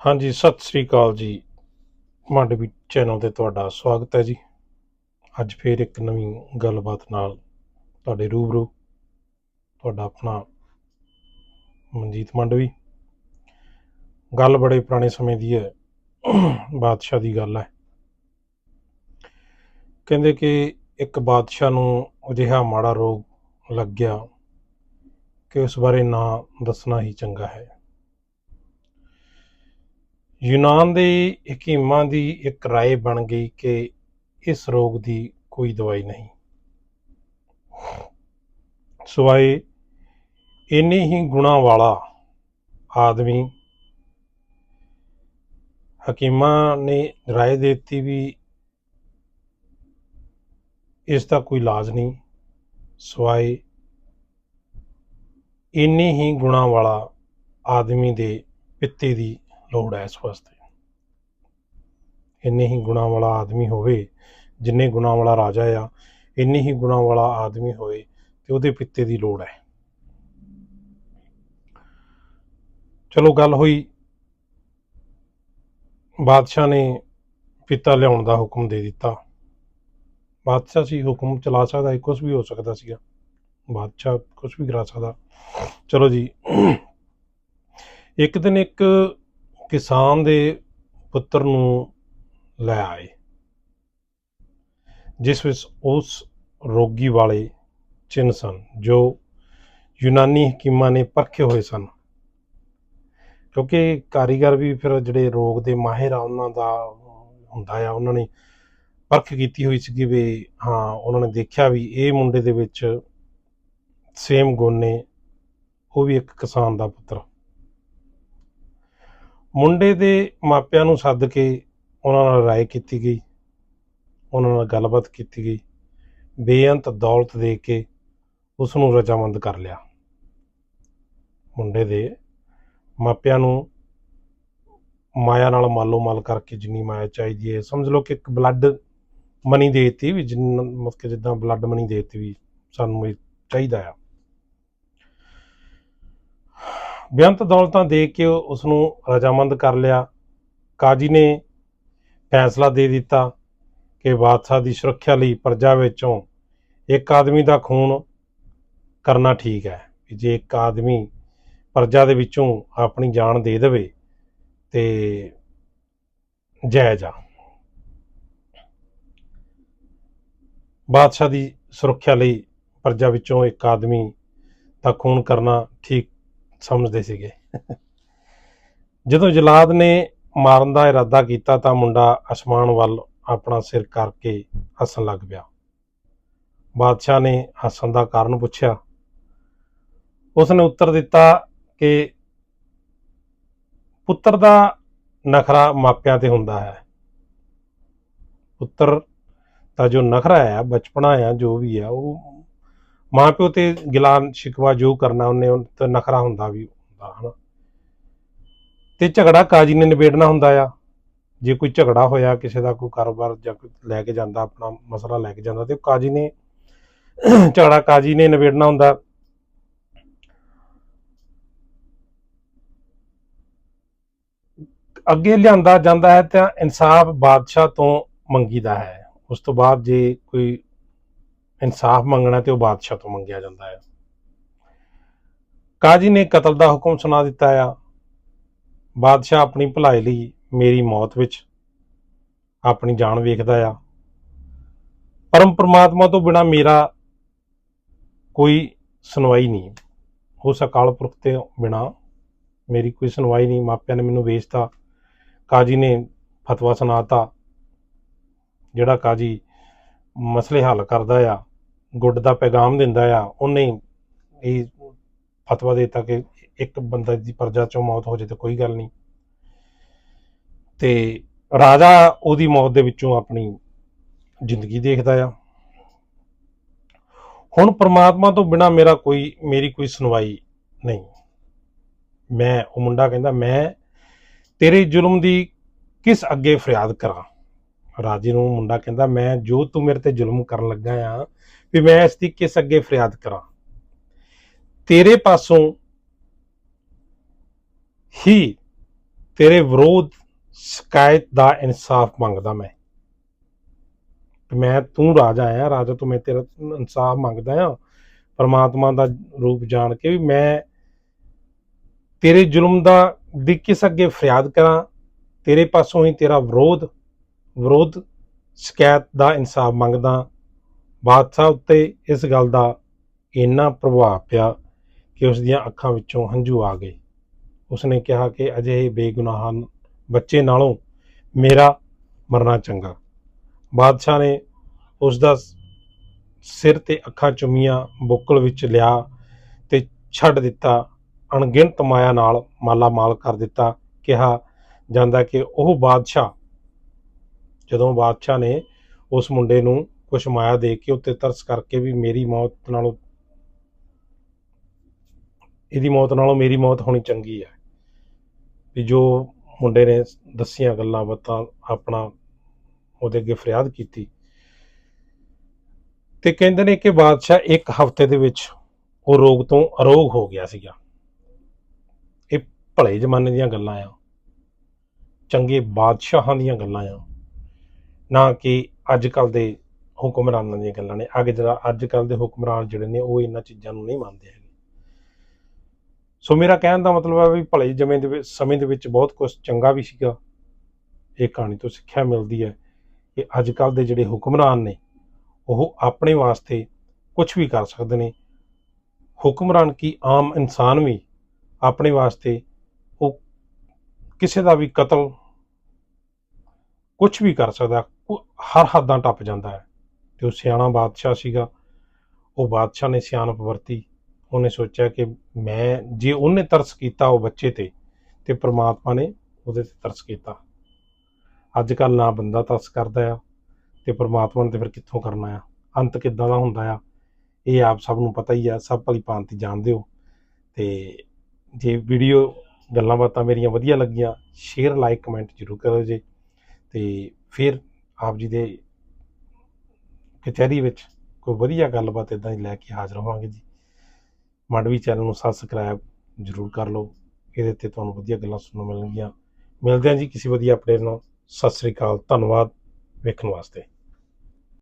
ਹਾਂਜੀ, ਸਤਿ ਸ੍ਰੀ ਅਕਾਲ ਜੀ। ਮੰਡਵੀ ਚੈਨਲ ਤੇ ਤੁਹਾਡਾ ਸਵਾਗਤ ਹੈ ਜੀ। ਅੱਜ ਫੇਰ ਇੱਕ ਨਵੀਂ ਗੱਲਬਾਤ ਨਾਲ ਤੁਹਾਡੇ ਰੂਬਰੂ, ਤੁਹਾਡਾ ਆਪਣਾ ਮਨਜੀਤ ਮੰਡਵੀ ਗੱਲ ਬੜੇ ਪੁਰਾਣੇ ਸਮੇਂ ਦੀ ਹੈ, ਬਾਦਸ਼ਾਹ ਦੀ ਗੱਲ ਹੈ। ਕਹਿੰਦੇ ਕਿ ਇੱਕ ਬਾਦਸ਼ਾਹ ਨੂੰ ਅਜਿਹਾ ਮਾੜਾ ਰੋਗ ਲੱਗ ਗਿਆ ਕਿ ਉਸ ਬਾਰੇ ਨਾ ਦੱਸਣਾ ਹੀ ਚੰਗਾ ਹੈ। ਯੂਨਾਨ ਦੇ ਹਕੀਮਾਂ ਦੀ ਇੱਕ رائے ਬਣ ਗਈ ਕਿ ਇਸ ਰੋਗ ਦੀ ਕੋਈ ਦਵਾਈ ਨਹੀਂ ਸਵਾਏ ਇੰਨੇ ਹੀ ਗੁਣਾ ਵਾਲਾ ਆਦਮੀ ਹਕੀਮਾਂ ਨੇ رائے ਦਿੱਤੀ ਵੀ ਇਸ ਦਾ ਕੋਈ ਇਲਾਜ ਨਹੀਂ ਸਵਾਏ ਇੰਨੇ ਹੀ ਗੁਣਾ ਵਾਲਾ ਆਦਮੀ ਦੇ ਪਿੱਤੇ ਦੀ ਲੋੜ ਹੈ ਇਸ ਵਾਸਤੇ। ਇੰਨੇ ਹੀ ਗੁਣਾ ਵਾਲਾ ਆਦਮੀ ਹੋਵੇ, ਜਿੰਨੇ ਗੁਣਾ ਵਾਲਾ ਰਾਜਾ ਆ, ਇੰਨੇ ਹੀ ਗੁਣਾ ਵਾਲਾ ਆਦਮੀ ਹੋਵੇ ਤੇ ਉਹਦੇ ਪਿੱਤੇ ਦੀ ਲੋੜ ਹੈ। ਚਲੋ ਗੱਲ ਹੋਈ। ਬਾਦਸ਼ਾਹ ਨੇ ਪਿੱਤਾ ਲਿਆਉਣ ਦਾ ਹੁਕਮ ਦੇ ਦਿੱਤਾ। ਬਾਦਸ਼ਾਹ ਸੀ ਹੁਕਮ ਚਲਾ ਸਕਦਾ ਕੁਝ ਵੀ ਹੋ ਸਕਦਾ ਸੀਗਾ। ਬਾਦਸ਼ਾਹ ਕੁਝ ਵੀ ਕਰਾ ਸਕਦਾ। ਚਲੋ ਜੀ। ਇੱਕ ਦਿਨ ਇੱਕ ਕਿਸਾਨ ਦੇ ਪੁੱਤਰ ਨੂੰ ਲੈ ਆਏ, ਜਿਸ ਵਿੱਚ ਉਸ ਰੋਗੀ ਵਾਲੇ ਚਿੰਨ ਸਨ, ਜੋ ਯੂਨਾਨੀ ਹਕੀਮਾਂ ਨੇ ਪਰਖੇ ਹੋਏ ਸਨ। ਕਿਉਂਕਿ ਕਾਰੀਗਰ ਵੀ ਫਿਰ ਜਿਹੜੇ ਰੋਗ ਦੇ ਮਾਹਿਰ ਆ, ਉਹਨਾਂ ਦਾ ਹੁੰਦਾ ਆ, ਉਹਨਾਂ ਨੇ ਪਰਖ ਕੀਤੀ ਹੋਈ ਸੀ ਵੀ ਹਾਂ, ਉਹਨਾਂ ਨੇ ਦੇਖਿਆ ਵੀ ਇਹ ਮੁੰਡੇ ਦੇ ਵਿੱਚ ਸੇਮ ਗੁਣ ਨੇ, ਉਹ ਵੀ ਇੱਕ ਕਿਸਾਨ ਦਾ ਪੁੱਤਰ। ਮੁੰਡੇ ਦੇ ਮਾਪਿਆਂ ਨੂੰ ਸੱਦ ਕੇ ਉਹਨਾਂ ਨਾਲ ਰਾਏ ਕੀਤੀ ਗਈ। ਉਹਨਾਂ ਨਾਲ ਗੱਲਬਾਤ ਕੀਤੀ ਗਈ। ਬੇਅੰਤ ਦੌਲਤ ਦੇ ਕੇ ਉਸ ਨੂੰ ਰਜਾਮੰਦ ਕਰ ਲਿਆ। ਮੁੰਡੇ ਦੇ ਮਾਪਿਆਂ ਨੂੰ ਮਾਇਆ ਨਾਲ ਮਾਲੋ ਮਾਲ ਕਰਕੇ ਜਿੰਨੀ ਮਾਇਆ ਚਾਹੀਦੀ ਹੈ। ਸਮਝ ਲਓ ਕਿ ਇੱਕ ਬਲੱਡ ਮਨੀ ਦੇਤੀ ਵੀ ਜਿੰਨਾ ਮਤਲਬ ਕਿ ਜਿੱਦਾਂ ਬਲੱਡ ਮਨੀ ਦੇਤੀ ਵੀ ਸਾਨੂੰ ਇਹ ਚਾਹੀਦਾ ਆ। ਬੇਅੰਤ ਦੌਲਤਾਂ ਦੇ ਕੇ ਉਸ ਨੂੰ ਰਜਾਮੰਦ ਕਰ ਲਿਆ। ਕਾਜੀ ਨੇ ਫੈਸਲਾ ਦੇ ਦਿੱਤਾ ਕਿ ਬਾਦਸ਼ਾਹ ਦੀ ਸੁਰੱਖਿਆ ਲਈ ਪ੍ਰਜਾ ਵਿੱਚੋਂ ਇੱਕ ਆਦਮੀ ਦਾ ਖੂਨ ਕਰਨਾ ਠੀਕ ਹੈ ਵੀ ਜੇ ਇੱਕ ਆਦਮੀ ਪ੍ਰਜਾ ਦੇ ਵਿੱਚੋਂ ਆਪਣੀ ਜਾਨ ਦੇ ਦੇਵੇ ਤੇ ਜਾਇਜ਼ ਆ। ਬਾਦਸ਼ਾਹ ਦੀ ਸੁਰੱਖਿਆ ਲਈ ਪ੍ਰਜਾ ਵਿੱਚੋਂ ਇੱਕ ਆਦਮੀ ਦਾ ਖੂਨ ਕਰਨਾ ਠੀਕ ਸਮਝਦੇ ਸੀਗੇ। ਜਦੋਂ ਜਲਾਦ ਨੇ ਮਾਰਨ ਦਾ ਇਰਾਦਾ ਕੀਤਾ ਤਾਂ ਮੁੰਡਾ ਅਸਮਾਨ ਵੱਲ ਆਪਣਾ ਸਿਰ ਕਰਕੇ ਹੱਸਣ ਲੱਗ ਪਿਆ। ਬਾਦਸ਼ਾਹ ਨੇ ਹੱਸਣ ਦਾ ਕਾਰਨ ਪੁੱਛਿਆ। ਉਸ ਨੇ ਉੱਤਰ ਦਿੱਤਾ ਕਿ ਪੁੱਤਰ ਦਾ ਨਖਰਾ ਮਾਪਿਆਂ ਤੇ ਹੁੰਦਾ ਹੈ। ਪੁੱਤਰ ਦਾ ਜੋ ਨਖਰਾ ਹੈ, ਬਚਪਨਾ ਆ ਜੋ ਵੀ ਹੈ, ਉਹ ਮਾਪਿਓ ਤੇ ਗਿਲਾ ਸ਼ਿਕਵਾ ਜੋ ਕਰਨਾ ਉਹਨੇ, ਉਹ ਤੇ ਨਖਰਾ ਹੁੰਦਾ ਵੀ ਹੁੰਦਾ, ਹਨਾ। ਤੇ ਝਗੜਾ ਕਾਜੀ ਨੇ ਨਿਬੇੜਨਾ ਹੁੰਦਾ ਆ। ਜੇ ਕੋਈ ਝਗੜਾ ਹੋਇਆ, ਕਿਸੇ ਦਾ ਕੋਈ ਕਾਰੋਬਾਰ ਜਾਂ ਕੋਈ ਲੈ ਕੇ ਜਾਂਦਾ, ਆਪਣਾ ਮਸਲਾ ਲੈ ਕੇ ਜਾਂਦਾ, ਤੇ ਕਾਜੀ ਨੇ ਝਗੜਾ ਕਾਜੀ ਨੇ ਨਿਬੇੜਨਾ ਹੁੰਦਾ। ਅੱਗੇ ਲਿਆਂਦਾ ਜਾਂਦਾ ਹੈ ਤਾਂ ਇਨਸਾਫ ਬਾਦਸ਼ਾਹ ਤੋਂ ਮੰਗੀਦਾ ਹੈ। ਉਸ ਤੋਂ ਬਾਅਦ ਜੇ ਕੋਈ ਇਨਸਾਫ ਮੰਗਣਾ ਤੇ ਉਹ ਬਾਦਸ਼ਾਹ ਤੋਂ ਮੰਗਿਆ ਜਾਂਦਾ ਹੈ। ਕਾਜੀ ਨੇ ਕਤਲ ਦਾ ਹੁਕਮ ਸੁਣਾ ਦਿੱਤਾ ਆ। ਬਾਦਸ਼ਾਹ ਆਪਣੀ ਭਲਾਈ ਲਈ ਮੇਰੀ ਮੌਤ ਵਿੱਚ ਆਪਣੀ ਜਾਨ ਵੇਖਦਾ ਆ। ਪਰਮ ਪ੍ਰਮਾਤਮਾ ਤੋਂ ਬਿਨਾ ਮੇਰਾ ਕੋਈ ਸੁਣਵਾਈ ਨਹੀਂ। ਉਸ ਅਕਾਲ ਪੁਰਖ ਤੇ ਬਿਨਾ ਮੇਰੀ ਕੋਈ ਸੁਣਵਾਈ ਨਹੀਂ। ਮਾਪਿਆਂ ਨੇ ਮੈਨੂੰ ਵੇਚਤਾ। ਕਾਜੀ ਨੇ ਫਤਵਾ ਸੁਣਾਤਾ ਜਿਹੜਾ ਕਾਜੀ ਮਸਲੇ ਹੱਲ ਕਰਦਾ ਆ ਗੁੱਡ ਦਾ ਪੈਗਾਮ ਦਿੰਦਾ ਆ, ਉਹਨੇ ਇਹ ਫਤਵਾ ਦੇ ਦਿੱਤਾ ਕਿ ਇੱਕ ਬੰਦੇ ਦੀ ਪਰਜਾ ਚੋਂ ਮੌਤ ਹੋ ਜੇ ਤਾਂ ਕੋਈ ਗੱਲ ਨਹੀਂ। ਤੇ ਰਾਜਾ ਉਹਦੀ ਮੌਤ ਦੇ ਵਿੱਚੋਂ ਆਪਣੀ ਜ਼ਿੰਦਗੀ ਦੇਖਦਾ ਆ। ਹੁਣ ਪ੍ਰਮਾਤਮਾ ਤੋਂ ਬਿਨਾ ਮੇਰਾ ਕੋਈ, ਮੇਰੀ ਕੋਈ ਸੁਣਵਾਈ ਨਹੀਂ। ਮੈਂ, ਉਹ ਮੁੰਡਾ ਕਹਿੰਦਾ, ਮੈਂ ਤੇਰੇ ਜ਼ੁਲਮ ਦੀ ਕਿਸ ਅੱਗੇ ਫਰਿਆਦ ਕਰਾਂ? ਰਾਜੇ ਨੂੰ ਮੁੰਡਾ ਕਹਿੰਦਾ, ਮੈਂ ਜੋ ਤੂੰ ਮੇਰੇ ਤੇ ਜ਼ੁਲਮ ਕਰਨ ਲੱਗਾ ਆ ਵੀ ਮੈਂ ਇਸ ਦੀ ਕਿਸ ਅੱਗੇ ਫਰਿਆਦ ਕਰਾਂ। ਤੇਰੇ ਪਾਸੋਂ ਹੀ ਤੇਰੇ ਵਿਰੋਧ ਸ਼ਿਕਾਇਤ ਦਾ ਇਨਸਾਫ ਮੰਗਦਾ ਮੈਂ। ਮੈਂ, ਤੂੰ ਰਾਜਾ ਆ, ਰਾਜਾ ਤੋਂ ਮੈਂ ਤੇਰਾ ਇਨਸਾਫ ਮੰਗਦਾ ਆ। ਪਰਮਾਤਮਾ ਦਾ ਰੂਪ ਜਾਣ ਕੇ ਵੀ ਮੈਂ ਤੇਰੇ ਜ਼ੁਲਮ ਦਾ ਦੀ ਕਿਸ ਅੱਗੇ ਫਰਿਆਦ ਕਰਾਂ, ਤੇਰੇ ਪਾਸੋਂ ਹੀ ਤੇਰਾ ਵਿਰੋਧ ਵਿਰੋਧ ਸ਼ਿਕਾਇਤ ਦਾ ਇਨਸਾਫ ਮੰਗਦਾ। ਬਾਦਸ਼ਾਹ ਉੱਤੇ ਇਸ ਗੱਲ ਦਾ ਇੰਨਾ ਪ੍ਰਭਾਵ ਪਿਆ ਕਿ ਉਸ ਦੀਆਂ ਅੱਖਾਂ ਵਿੱਚੋਂ ਹੰਝੂ ਆ ਗਏ। ਉਸਨੇ ਕਿਹਾ ਕਿ ਅਜਿਹੇ ਬੇਗੁਨਾਹ ਬੱਚੇ ਨਾਲੋਂ ਮੇਰਾ ਮਰਨਾ ਚੰਗਾ। ਬਾਦਸ਼ਾਹ ਨੇ ਉਸ ਦਾ ਸਿਰ ਤੇ ਅੱਖਾਂ ਚੁੰਮੀਆਂ, ਬੁੱਕਲ ਵਿੱਚ ਲਿਆ ਤੇ ਛੱਡ ਦਿੱਤਾ। ਅਣਗਿਣਤ ਮਾਇਆ ਨਾਲ ਮਾਲਾ ਮਾਲ ਕਰ ਦਿੱਤਾ। ਕਿਹਾ ਜਾਂਦਾ ਕਿ ਉਹ ਬਾਦਸ਼ਾਹ, ਜਦੋਂ ਬਾਦਸ਼ਾਹ ਨੇ ਉਸ ਮੁੰਡੇ ਨੂੰ ਕੁਛ ਮਾਇਆ ਦੇ ਕੇ ਉੱਤੇ ਤਰਸ ਕਰਕੇ ਵੀ ਮੇਰੀ ਮੌਤ ਨਾਲੋਂ, ਇਹਦੀ ਮੌਤ ਨਾਲੋਂ ਮੇਰੀ ਮੌਤ ਹੋਣੀ ਚੰਗੀ ਹੈ। ਵੀ ਜੋ ਮੁੰਡੇ ਨੇ ਦੱਸੀਆਂ ਗੱਲਾਂ ਬਾਤਾਂ ਆਪਣਾ ਉਹਦੇ ਅੱਗੇ ਫਰਿਆਦ ਕੀਤੀ, ਤੇ ਕਹਿੰਦੇ ਨੇ ਕਿ ਬਾਦਸ਼ਾਹ ਇੱਕ ਹਫ਼ਤੇ ਦੇ ਵਿੱਚ ਉਹ ਰੋਗ ਤੋਂ ਅਰੋਗ ਹੋ ਗਿਆ ਸੀਗਾ। ਇਹ ਭਲੇ ਜ਼ਮਾਨੇ ਦੀਆਂ ਗੱਲਾਂ ਆ। ਚੰਗੇ ਬਾਦਸ਼ਾਹਾਂ ਦੀਆਂ ਗੱਲਾਂ ਆ। ਨਾ ਕਿ ਅੱਜ ਕੱਲ ਦੇ ਹੁਕਮਰਾਨਾਂ ਦੀਆਂ ਗੱਲਾਂ ਨੇ। ਅੱਗੇ ਜਿਹੜਾ ਅੱਜ ਕੱਲ ਦੇ ਹੁਕਮਰਾਨ ਜਿਹੜੇ ਨੇ, ਉਹ ਇਹਨਾਂ ਚੀਜ਼ਾਂ ਨੂੰ ਨਹੀਂ ਮੰਨਦੇ ਹੈਗੇ। ਸੋ ਮੇਰਾ ਕਹਿਣ ਦਾ ਮਤਲਬ ਹੈ ਵੀ ਭਲੇ ਜਮੇ ਦੇ ਵਿੱਚ, ਸਮੇਂ ਦੇ ਵਿੱਚ ਬਹੁਤ ਕੁਝ ਚੰਗਾ ਵੀ ਸੀਗਾ। ਇਹ ਕਹਾਣੀ ਤੋਂ ਸਿੱਖਿਆ ਮਿਲਦੀ ਹੈ ਕਿ ਅੱਜ ਕੱਲ ਦੇ ਜਿਹੜੇ ਹੁਕਮਰਾਨ ਨੇ, ਉਹ ਆਪਣੇ ਵਾਸਤੇ ਕੁਝ ਵੀ ਕਰ ਸਕਦੇ ਨੇ। ਹੁਕਮਰਾਨ ਕੀ ਆਮ ਇਨਸਾਨ ਵੀ ਆਪਣੇ ਵਾਸਤੇ ਉਹ ਕਿਸੇ ਦਾ ਵੀ ਕਤਲ ਕੁਝ ਵੀ ਕਰ ਸਕਦਾ ਹਰ ਹੱਦਾਂ ਟੱਪ ਜਾਂਦਾ ਹੈ। ਤੇ ਉਹ ਸਿਆਣਾ ਬਾਦਸ਼ਾਹ ਸੀਗਾ, ਉਹ ਬਾਦਸ਼ਾਹ ਨੇ ਸਿਆਣਪ ਵਰਤੀ। ਉਹਨੇ ਸੋਚਿਆ ਕਿ ਮੈਂ, ਜੇ ਉਹਨੇ ਤਰਸ ਕੀਤਾ ਉਹ ਬੱਚੇ ਤੇ ਤੇ ਪ੍ਰਮਾਤਮਾ ਨੇ ਉਹਦੇ ਤੇ ਤਰਸ ਕੀਤਾ। ਅੱਜ ਕੱਲ ਨਾ ਬੰਦਾ ਤਰਸ ਕਰਦਾ ਆ, ਤੇ ਪ੍ਰਮਾਤਮਾ ਨੇ ਤੇ ਫਿਰ ਕਿੱਥੋਂ ਕਰਨਾ ਆ? ਅੰਤ ਕਿੱਦਾਂ ਦਾ ਹੁੰਦਾ ਆ? ਇਹ ਆਪ ਸਭ ਨੂੰ ਪਤਾ ਹੀ ਆ, ਸਭ ਭਲੀ ਭਾਂਤੀ ਜਾਣਦੇ ਹੋ। ਤੇ ਜੇ ਵੀਡੀਓ ਗੱਲਾਂ ਬਾਤਾਂ ਮੇਰੀਆਂ ਵਧੀਆ ਲੱਗੀਆਂ ਸ਼ੇਅਰ ਲਾਈਕ ਕਮੈਂਟ ਜ਼ਰੂਰ ਕਰੋ ਜੀ। ਤੇ ਫਿਰ ਆਪ ਜੀ ਦੇ ਕਚਹਿਰੀ ਵਿੱਚ ਕੋਈ ਵਧੀਆ ਗੱਲਬਾਤ ਇਦਾਂ ਦੀ ਲੈ ਕੇ ਹਾਜ਼ਰ ਹੋਵਾਂਗੇ ਜੀ। ਮਾਡਵੀ ਚੈਨਲ ਨੂੰ ਸਬਸਕ੍ਰਾਈਬ ਜ਼ਰੂਰ ਕਰ ਲਓ। ਇਹਦੇ ਤੇ ਤੁਹਾਨੂੰ ਵਧੀਆ ਗੱਲਾਂ ਸੁਣਨ ਮਿਲਣਗੀਆਂ। ਮਿਲਦੇ ਹਾਂ ਜੀ ਕਿਸੇ ਵਧੀਆ ਅਪਡੇਟ ਨਾਲ। ਸਤਿ ਸ੍ਰੀ ਅਕਾਲ। ਧੰਨਵਾਦ। ਵੇਖਣ ਵਾਸਤੇ।